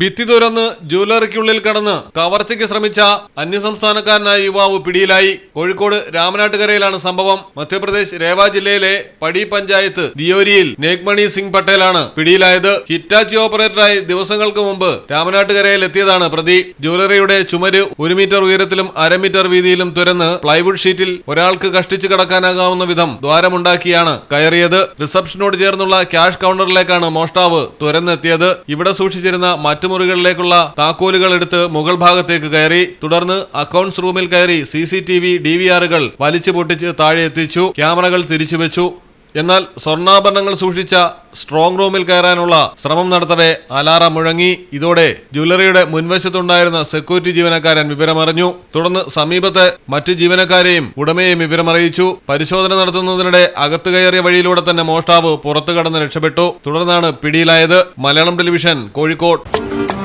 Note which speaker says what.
Speaker 1: ഭിത്തി തുരന്ന് ജ്വല്ലറിക്കുള്ളിൽ കടന്ന് കവർച്ചയ്ക്ക് ശ്രമിച്ച അന്യസംസ്ഥാനക്കാരനായ യുവാവ് പിടിയിലായി. കോഴിക്കോട് രാമനാട്ടുകരയിലാണ് സംഭവം. മധ്യപ്രദേശ് രേവ ജില്ലയിലെ പടി പഞ്ചായത്ത് ദിയോരിയിൽ നേക്മണി സിംഗ് പട്ടേലാണ് പിടിയിലായത്. ഹിറ്റാച്ചി ഓപ്പറേറ്ററായി ദിവസങ്ങൾക്ക് മുമ്പ് രാമനാട്ടുകരയിൽ എത്തിയതാണ് പ്രതി. ജ്വല്ലറിയുടെ ചുമര് ഒരു മീറ്റർ ഉയരത്തിലും അര മീറ്റർ വീതിയിലും തുരന്ന് പ്ലൈവുഡ് ഷീറ്റിൽ ഒരാൾക്ക് കഷ്ടിച്ചു കടക്കാനാകാവുന്ന വിധം ദ്വാരമുണ്ടാക്കിയാണ് കയറിയത്. റിസപ്ഷനോട് ചേർന്നുള്ള ക്യാഷ് കൗണ്ടറിലേക്കാണ് മോഷ്ടാവ് തുരന്നെത്തിയത്. ഇവിടെ സൂക്ഷിച്ചിരുന്ന മറ്റു മുറികളിലേക്കുള്ള താക്കോലുകൾ എടുത്ത് മുകൾ ഭാഗത്തേക്ക് കയറി തുടർന്ന് അക്കൗണ്ട്സ് റൂമിൽ കയറി C C T V D V ആറുകൾ വലിച്ചു പൊട്ടിച്ച് താഴെ എത്തിച്ചു ക്യാമറകൾ തിരിച്ചുവെച്ചു എന്നാൽ സ്വർണാഭരണങ്ങൾ സൂക്ഷിച്ച സ്ട്രോങ് റൂമിൽ കയറാനുള്ള ശ്രമം നടത്തവേ അലാറം മുഴങ്ങി. ഇതോടെ ജ്വല്ലറിയുടെ മുൻവശത്തുണ്ടായിരുന്ന സെക്യൂരിറ്റി ജീവനക്കാരൻ വിവരമറിഞ്ഞു. തുടർന്ന് സമീപത്തെ മറ്റു ജീവനക്കാരെയും ഉടമയെയും വിവരമറിയിച്ചു. പരിശോധന നടത്തുന്നതിനിടെ അകത്തു കയറിയ വഴിയിലൂടെ തന്നെ മോഷ്ടാവ് പുറത്തു കടന്ന് രക്ഷപ്പെട്ടു. തുടർന്നാണ് പിടിയിലായത്. മലയാളം ടെലിവിഷൻ കോഴിക്കോട്.